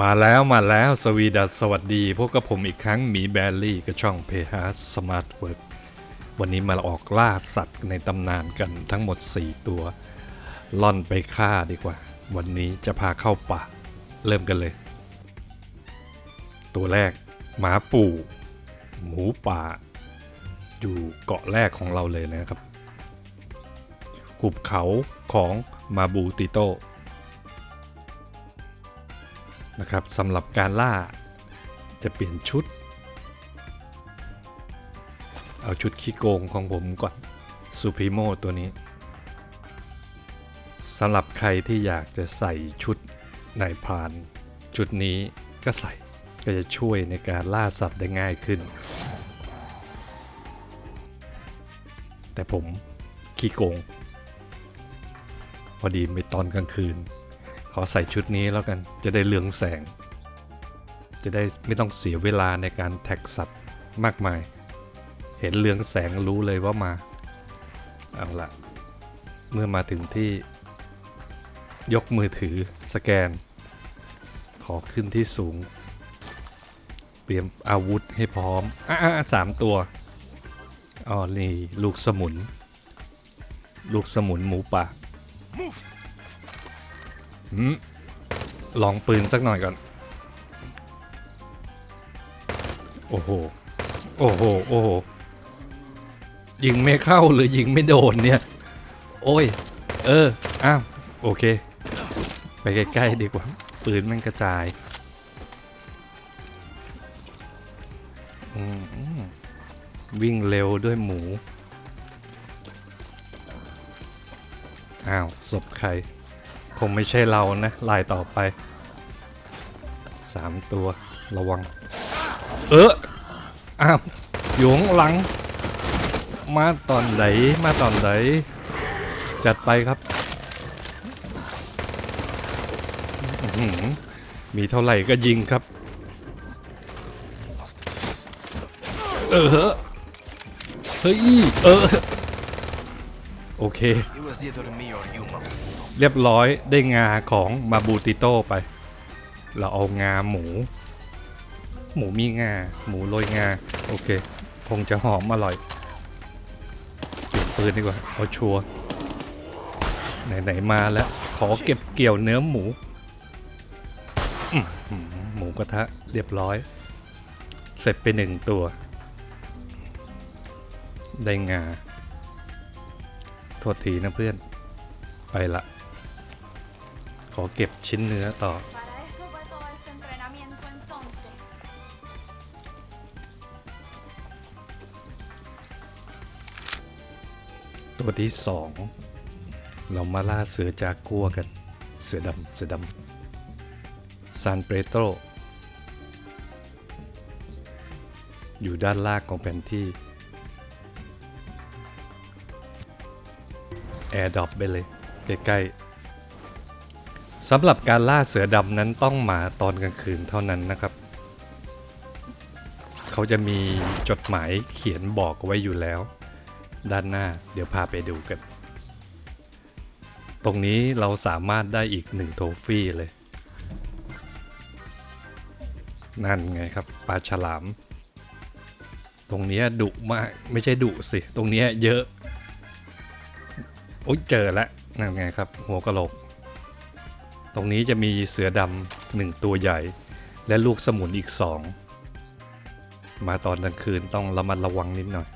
มาแล้วมาแล้วสวีดัสสวัสดี พวกกับผมอีกครั้งหมีแบลลี่กับช่องเพฮาสมาร์ทเวิร์วันนี้มาออกล่าสัตว์ในตำนานกันทั้งหมด 4 ตัว ล่อนไปฆ่าดีกว่า วันนี้จะพาเข้าป่า เริ่มกันเลย ตัวแรก หมาปู่ หมูป่า อยู่เกาะแรกของเราเลยนะครับ หุบเขาของมาบูติโต นะครับสำหรับการล่าจะเปลี่ยนชุด เอาชุดขี้โกงของผมก่อนซูพิโมตัวนี้สำหรับใครที่อยากจะใส่ชุดนายพรานชุดนี้ก็ใส่ก็จะช่วยในการล่าสัตว์ได้ง่ายขึ้น แต่ผมขี้โกง พอดีไปตอนกลางคืน อใส่ชุดนี้แล้วกันจะได้เลืองแสง จะได้ไม่ต้องเสียเวลาในการแท็กสัตว์มากมาย เห็นเลืองแสงรู้เลยว่ามา เอาละเมื่อมาถึงที่ ยกมือถือสแกน ขอขึ้นที่สูง เตรียมอาวุธให้พร้อมอะสามตัวอ๋อนี่ลูกสมุน ลูกสมุนหมูป่า ลองปืนสักหน่อยก่อน โอ้โห โอ้โห โอ้โห ยิงไม่เข้าหรือยิงไม่โดนเนี่ย โอ้ย เออ อ้าว โอเค ไปใกล้ๆดีกว่า ปืนมันกระจายวิ่งเร็วด้วยหมู อ้าว ศพใคร คงไม่ใช่เรานะลายต่อไปสามตัวระวัง เอออ้าวยู่ข้างหลัง มาตอนไหนมาตอนไหนจัดไปครับมีเท่าไหร่ก็ยิงครับ เออเฮ้ยเออ โอเค เรียบร้อยได้งาของมาบูติโต้ไป เราเอางาหมู หมูมีงา หมูโรยงา โอเค คงจะหอมอร่อยเปลี่ยนปืนดีกว่าเอาชัวร์ไหนๆมาแล้ว ขอเก็บเกี่ยวเนื้อหมู หมูกระทะเรียบร้อย เสร็จไปหนึ่งตัว ได้งา ทษทีนะเพื่อน ไปละ ขอเก็บชิ้นเนื้อต่อ ตัวที่สอง เรามาล่าเสือจากกัวกัน เสือดำเสือดำซานเปโตรอยู่ด้านล่างของแผนที่ แอร์ดรอปไปเลย ใกล้ๆสำหรับการล่าเสือดำนั้นต้องมาตอนกลางคืนเท่านั้นนะครับ เขาจะมีจดหมายเขียนบอกไว้อยู่แล้ว ด้านหน้าเดี๋ยวพาไปดูกัน ตรงนี้เราสามารถได้อีกหนึ่งโทฟี่เลย นั่นไงครับปลาฉลามตรงนี้ดุมากไม่ใช่ดุสิ ตรงนี้เยอะ โอ้ยเจอแล้วนั่นไงครับ หัวกะโหลก ตรงนี้จะมีเสือดำหนึ่งตัวใหญ่ และลูกสมุนอีกสองมาตอนกลางคืนต้องระมัดระวังนิดหน่อย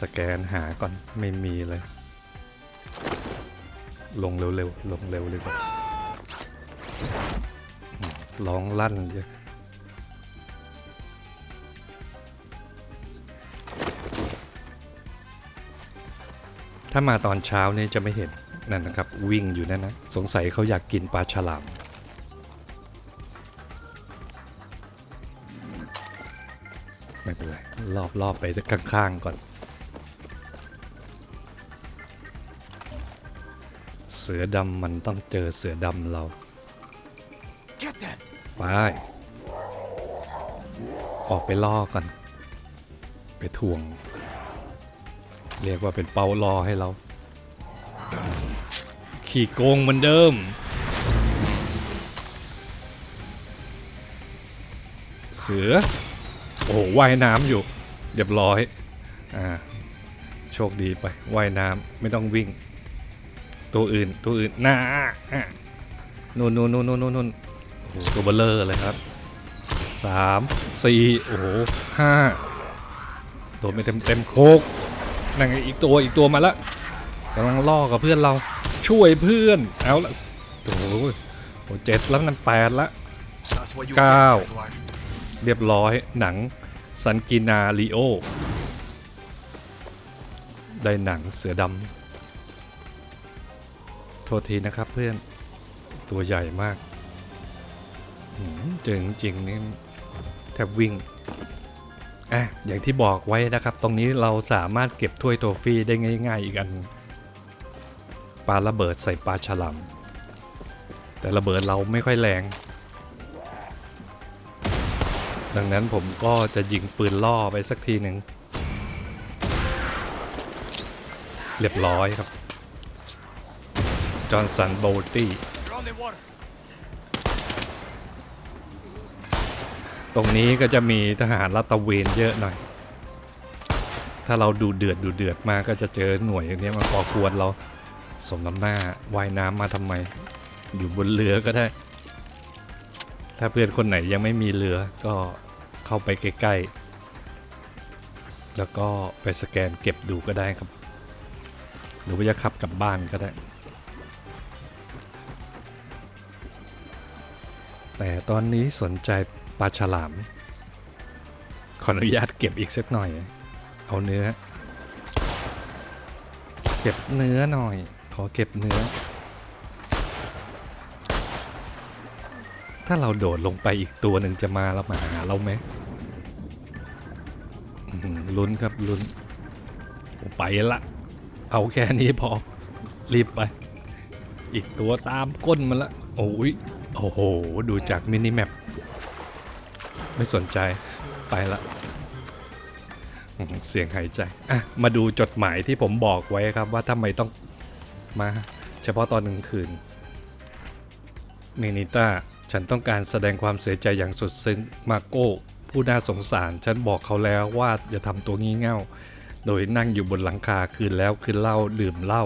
สแกนหาก่อนไม่มีเลย ลงเร็วๆลงเร็วเลยก่อืมร้องลั่นเยอะ ถ้ามาตอนเช้านี่จะไม่เห็นนั่นนะครับ วิ่งอยู่นั่นนะสงสัยเขาอยากกินปลาฉลามไม่เป็นไรรอบรอบไปข้างๆก่อน เสือดำมันต้องเจอเสือดำเราไปออกไปล่อก่อน ไปทวง เรียกว่าเป็นเปารอให้เรา ขี่โกงเหมือนเดิม เสือ โอ้ว่ายน้ำอยู่ เรียบร้อย อ่า โชคดีไป ว่ายน้ำไม่ต้องวิ่ง ตัวอื่น ตัวอื่นหน้านู่นนู่นนู่นนู่นนู่นโอ้โหตัวเบลเลอร์เลยครับสามสี่โอ้โหห้าโดนไปเต็มเต็มโคก นั่นไงอีกตัวอีกตัวมาละกำลังล่อกับเพื่อนเราช่วยเพื่อนเอาละโอ้โหเจ็ดแล้วนั่นแปดละ That's what you Cao. get, Edward. เรียบร้อยหนังซันกินาลีโอ ได้หนังเสือดำโทษทีนะครับเพื่อนตัวใหญ่มากหืมเจริงนี่แทบวิ่ง อะอย่างที่บอกไว้นะครับ ตรงนี้เราสามารถเก็บถ้วยโทฟี่ได้ง่าย ๆ อีกอันปลาระเบิดใส่ปลาฉลามแต่ระเบิดเราไม่ค่อยแรง ดังนั้นผมก็จะยิงปืนล่อไปสักทีหนึ่งเรียบร้อยครับ จอห์นสันโบลตี้ ตรงนี้ก็จะมีทหารรัตะเวนเยอะหน่อย ถ้าเราดูเดือดดูเดือดมากก็จะเจอหน่วยอย่างนี้มาก่อกวนเราสมน้ำหน้าว่ายน้ำมาทำไม อยู่บนเรือก็ได้ ถ้าเพื่อนคนไหนยังไม่มีเรือก็เข้าไปใกล้ๆ แล้วก็ไปสแกนเก็บดูก็ได้ครับ หรือว่าจะขับกลับบ้านก็ได้ แต่ตอนนี้สนใจ ปลาฉลาม ขออนุญาตเก็บอีกสักหน่อย เอาเนื้อ เก็บเนื้อหน่อย ขอเก็บเนื้อ ถ้าเราโดดลงไปอีกตัวหนึ่งจะมาแล้วมาหาเราไหมลุ้นครับลุ้นไปละ เอาแค่นี้พอ รีบไป อีกตัวตามก้นมาละ โอ้ยโอ้โห ดูจากมินิแมป ไม่สนใจไปละเสียงหายใจ อะ มาดูจดหมายที่ผมบอกไว้ครับว่าทำไมต้องมา เฉพาะตอนกลางคืนเมนิต้า ฉันต้องการแสดงความเสียใจอย่างสุดซึ้ง มาโก้ ผู้น่าสงสาร ฉันบอกเขาแล้วว่าอย่าทำตัวงี่เง่า โดยนั่งอยู่บนหลังคาคืนแล้วคืนเหล้าดื่มเหล้า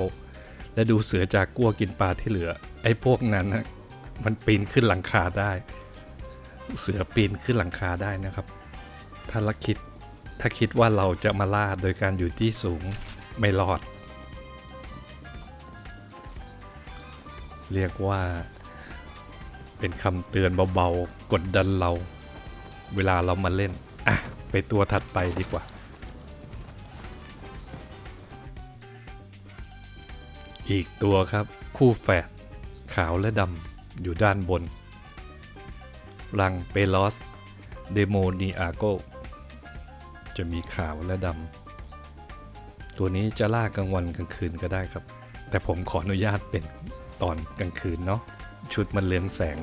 และดูเสือจากกัวกินปลาที่เหลือ ไอ้พวกนั้นนะมันปีนขึ้นหลังคาได้ เสือปีนขึ้นหลังคาได้นะครับ ถ้าละคิดถ้าคิดว่าเราจะมาล่าโดยการอยู่ที่สูงไม่รอด เรียกว่า เป็นคำเตือนเบาๆ กดดันเรา เวลาเรามาเล่น อะ ไปตัวถัดไปดีกว่า อีกตัวครับคู่แฝดขาวและดำอยู่ด้านบน รังเปลอสเดโมนีอาโกจะมีขาวและดำตัวนี้จะล่ากลางวันกลางคืนก็ได้ครับ แต่ผมขออนุญาตเป็นตอนกลางคืนเนาะชุดมันเรืองแสง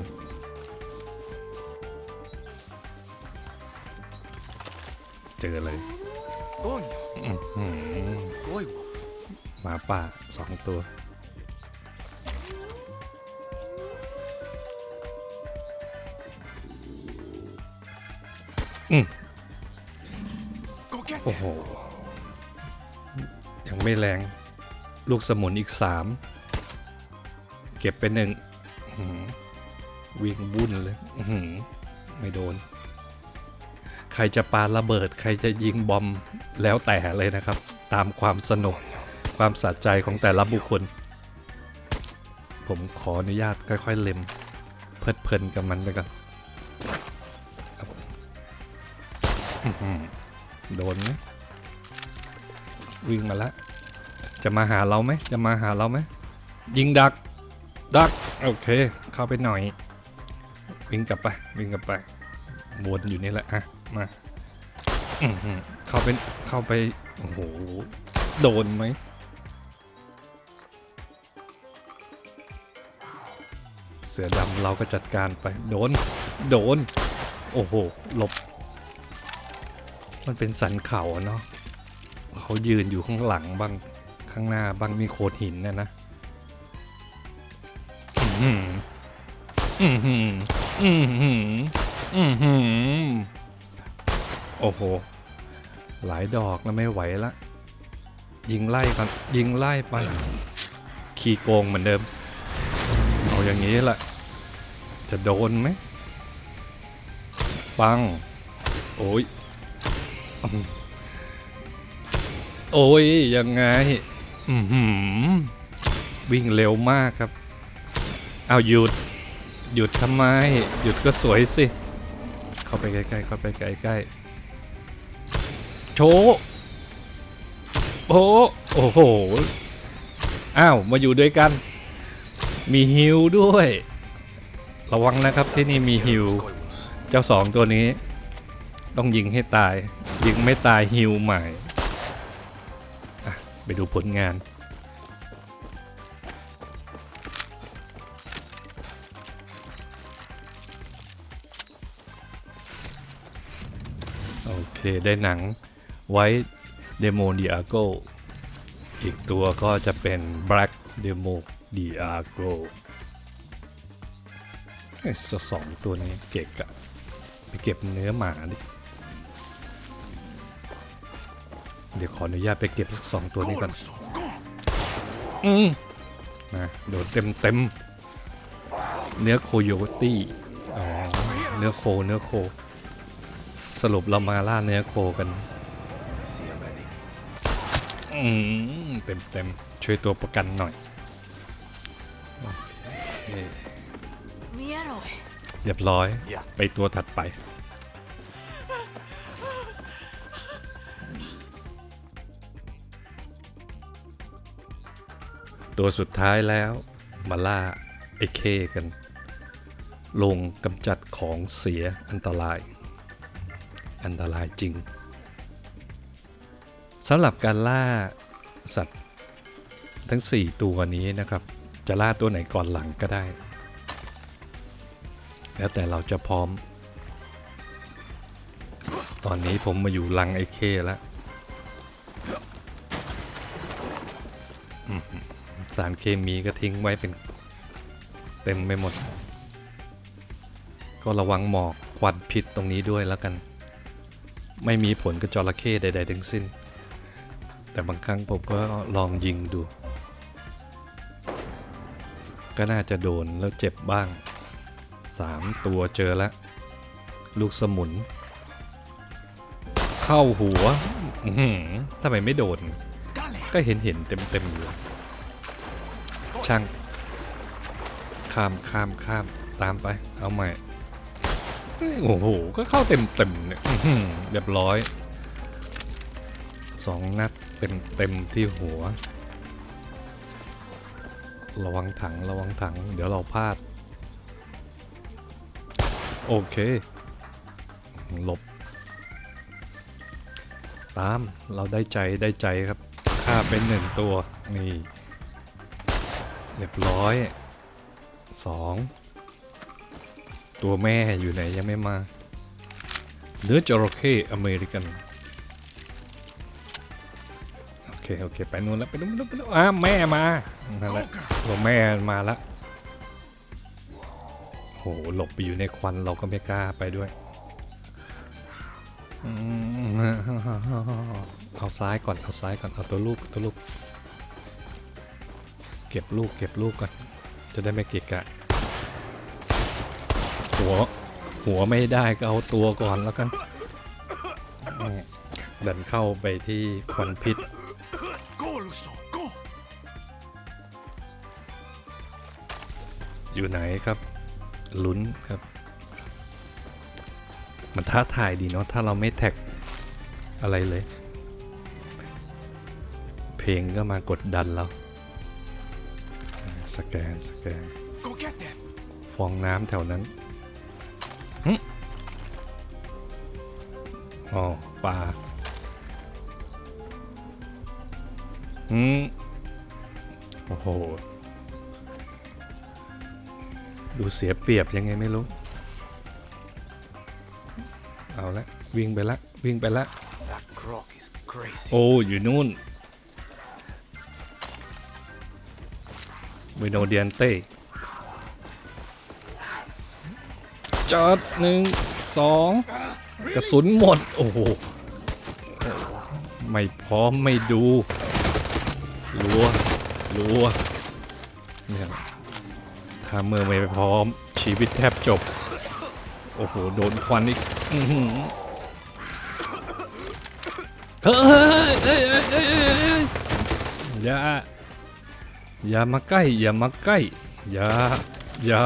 เจอเลย Coño. อื้อหือ Koi. หมาป่าสองตัว Go get โอ้ them. โห ยังไม่แรง ลูกสมุนอีกสามเก็บไปหนึ่งอื้อหือวิ่งวุ่นเลยอื้อหือไม่โดน ใครจะปาระเบิด ใครจะยิงบอมแล้วแต่เลยนะครับ ตามความสนุกความสะใจของแต่ละบุคคล ผมขออนุญาตค่อย ๆ เล็ม เพลิดเพลินกับมันไปก่อน โดนไหมวิ่งมาแล้วจะมาหาเราไหมจะมาหาเราไหมยิงดัก ดัก โอเค เข้าไปหน่อย วิ่งกลับไป วิ่งกลับไปวนอยู่นี่แหละอะมาเข้าไปเข้าไป โอ้โห โดนไหมเสือดำเราก็จัดการไป โดน โดน โอ้โห หลบ มันเป็นสันเขาเนาะเขายืนอยู่ข้างหลังบ้างข้างหน้าบ้างมีโขดหินนะนะหืออือหืออือหืออือหือโอ้โห หลายดอกแล้วไม่ไหวละ ยิงไล่กันยิงไล่ไป ขี่โกงเหมือนเดิม เอาอย่างนี้แหละจะโดนไหมปัง โอ้ย โอ้ยยังไงอืวิ่งเร็วมากครับ เอาหยุด หยุดทำไม หยุดก็สวยสิ เข้าไปใกล้ๆเข้าไปใกล้ๆโชว์โอ้โอ้โห อ้าว มาอยู่ด้วยกัน มีฮิวด้วย ระวังนะครับที่นี่มีฮิว เจ้าสองตัวนี้ ต้องยิงให้ตาย ยิงไม่ตายฮิวใหม่ไปดูผลงาน โอเค ได้หนังไว้เดโมดิอาโกอีกตัวก็จะเป็น Black Demo Diago สสองตัวนี้เก็กอะไปเก็บเนื้อหมาดิ เดี๋ยวขออนุญาตไปเก็บสักสองตัวนี้ก่อน Koulusso, go! อืมนะโดนเต็มเต็มๆเนื้อโคโยตี้อ๋อเนื้อโคเนื้อโค สรุปเรามาล่าเนื้อโคกัน Siemeni. อืมเต็มเต็มๆช่วยตัวประกันหน่อยโอเค Mi héroe. เรียบร้อยอย่าไปตัวถัดไป ตัวสุดท้ายแล้วมาล่าไอ้เคกัน ลงกำจัดของเสียอันตราย อันตรายจริงสำหรับการล่าสัตว์ทั้ง 4 ตัวนี้นะครับ จะล่าตัวไหนก่อนหลังก็ได้ แล้วแต่เราจะพร้อม ตอนนี้ผมมาอยู่ลังไอเคแล้ว สารเคมีก็ทิ้งไว้เป็นเต็มไปหมด ก็ระวังหมอกควันพิษตรงนี้ด้วยแล้วกัน ไม่มีผลกับจระเข้ใดๆทั้งสิ้น แต่บางครั้งผมก็ลองยิงดู ก็น่าจะโดนแล้วเจ็บบ้างสามตัวเจอแล้วลูกสมุน เข้าหัวทำไมไม่โดน ก็เห็นเห็นเต็มเต็มๆอยู่ ช่าง ข้ามข้ามข้ามตามไป เอาใหม่ โอ้โห ก็เข้าเต็มเต็มเนี่ยเรียบร้อย สองนัดเต็มเต็มที่หัว ระวังถังระวังถัง เดี๋ยวเราพลาด โอเค หลบ ตาม เราได้ใจได้ใจครับฆ่าเป็นหนึ่งตัว นี่ เรียบร้อยสองตัวแม่อยู่ไหนยังไม่มา เนื้อจระเข้อเมริกัน โอเค โอเค ไปนู่นแล้ว ไปนู่นไปนู่นไปนู่นอ่าแม่มานั่นแหละตัวแม่มาละโหหลบไปอยู่ในควันเราก็ไม่กล้าไปด้วย เอาซ้ายก่อน เอาซ้ายก่อน เอาตัวลูกตัวลูก เก็บลูกเก็บลูกก่อนจะได้ไม่เกะกะหัวหัวไม่ได้ก็เอาตัวก่อนแล้วกันดันเข้าไปที่ควันพิษอยู่ไหนครับลุ้นครับ มันท้าทายดีเนาะถ้าเราไม่แท็กอะไรเลย เพลงก็มากดดันเรา สแกน สแกน Go get them! ฟองน้ำแถวนั้นหึอ๋อปลาหืมโอ้โห ดูเสียเปรียบยังไงไม่รู้ เอาละ วิ่งไปละ วิ่งไปละ That croc is crazy. โอ้ อยู่นู่น วิโนเดียนเต้จอดหนึ่งสองกระสุนหมด โอ้โห ไม่พร้อมไม่ดู รัว รัวเนี่ยถ้าเมื่อไม่พร้อม ชีวิตแทบจบ โอ้โห โดนควันอีกเฮ้ยเฮ้ยเฮ้ยเฮ้ยเฮ้ยเฮ้ยอย่า อย่ามาใกล้ อย่ามาใกล้ อย่า อย่า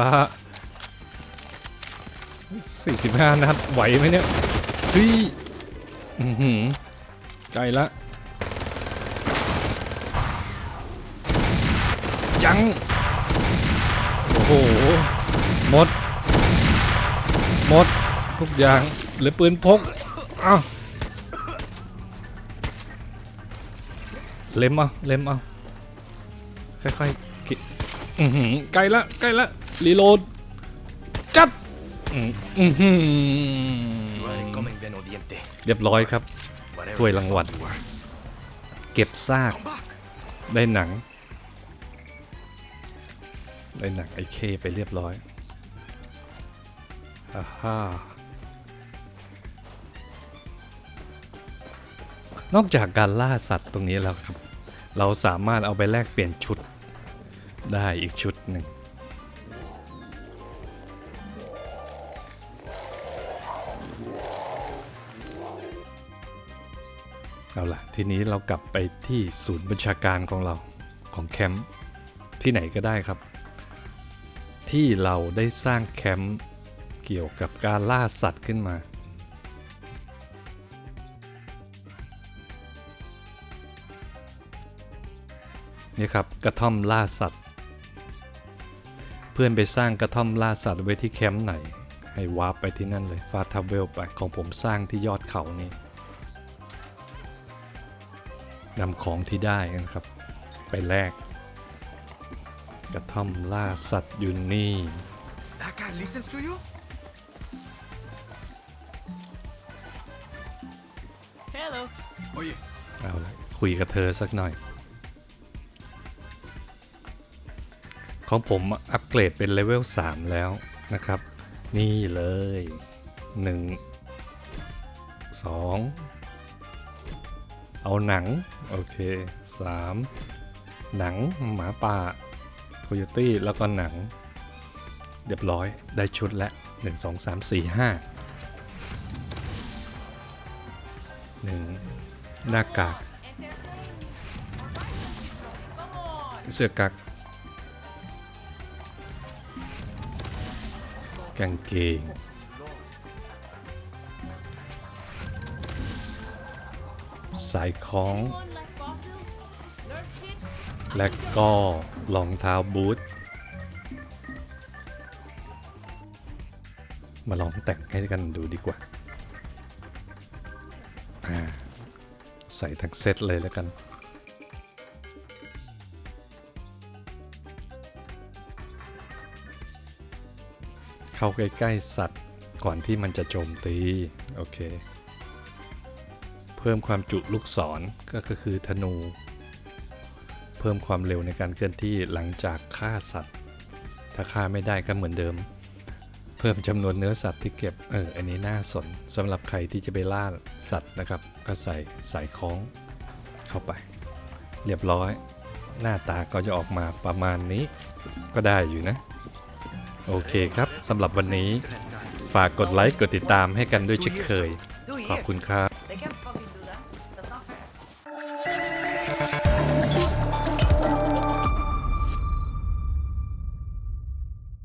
สี่สิบห้านัดไหวไหมเนี่ยเฮ้ยอื้อหือใกล้ละ ยัง โอ้โห หมด หมด ทุกอย่างเหลือปืนพกอ้าวเล็มเอาเล็มเอา ค่อยๆกิอือหือใกล้ละใกล้ละรีโหลดจัดอืออือหือ You are incoming, Veno Diente. เรียบร้อยครับ Whatever ถ้วย you รางวัล thought you were. เก็บซาก Come back. ได้หนัง ได้หนังไอเคไปเรียบร้อยฮ่าฮ่านอกจากการล่าสัตว์ตรงนี้แล้วครับ เราสามารถเอาไปแลกเปลี่ยนชุด ได้อีกชุดหนึ่งเอาล่ะ ทีนี้เรากลับไปที่ศูนย์บัญชาการของเราของแคมป์ที่ไหนก็ได้ครับ ที่เราได้สร้างแคมป์เกี่ยวกับการล่าสัตว์ขึ้นมานี่ครับกระท่อมล่าสัตว์ พื่อนไปสร้างกระท่อมล่าสัตว์ไว้ที่แคมป์ไหน ให้วาร์ปไปที่นั่นเลยฟาทับเวลไปของผมสร้างที่ยอดเขานี่นำของที่ได้กันครับ ไปแลกกระท่อมล่าสัตว์อยู่นี่ That guy listens to you? Hello. Oh yeah. เอาละคุยกับเธอสักหน่อย ของผมอัปเกรดเป็นเลเวล3แล้วนะครับ นี่เลย 1 2 เอาหนัง โอเค 3 หนังหมาป่าโคโยตี้แล้วก็หนัง เรียบร้อยได้ชุดแล้ว1 2 3 4 5 1 หน้ากากเสื้อกั๊ก กางเกง สายคล้อง และก็รองเท้าบูท มาลองแต่งให้กันดูดีกว่าาใส่ทั้งเซตเลยแล้วกัน เข้าใกล้ๆสัตว์ก่อนที่มันจะโจมตี โอเค เพิ่มความจุลูกศรก็คือธนู เพิ่มความเร็วในการเคลื่อนที่หลังจากฆ่าสัตว์ ถ้าฆ่าไม่ได้ก็เหมือนเดิม เพิ่มจำนวนเนื้อสัตว์ที่เก็บ เออ อันนี้น่าสนสำหรับใครที่จะไปล่าสัตว์นะครับ ก็ใส่สายคล้องเข้าไป เรียบร้อย หน้าตาก็จะออกมาประมาณนี้ก็ได้อยู่นะ โอเคครับสำหรับวันนี้ ฝากกดไลค์กดติดตามให้กันด้วยเช่นเคย ขอบคุณครับ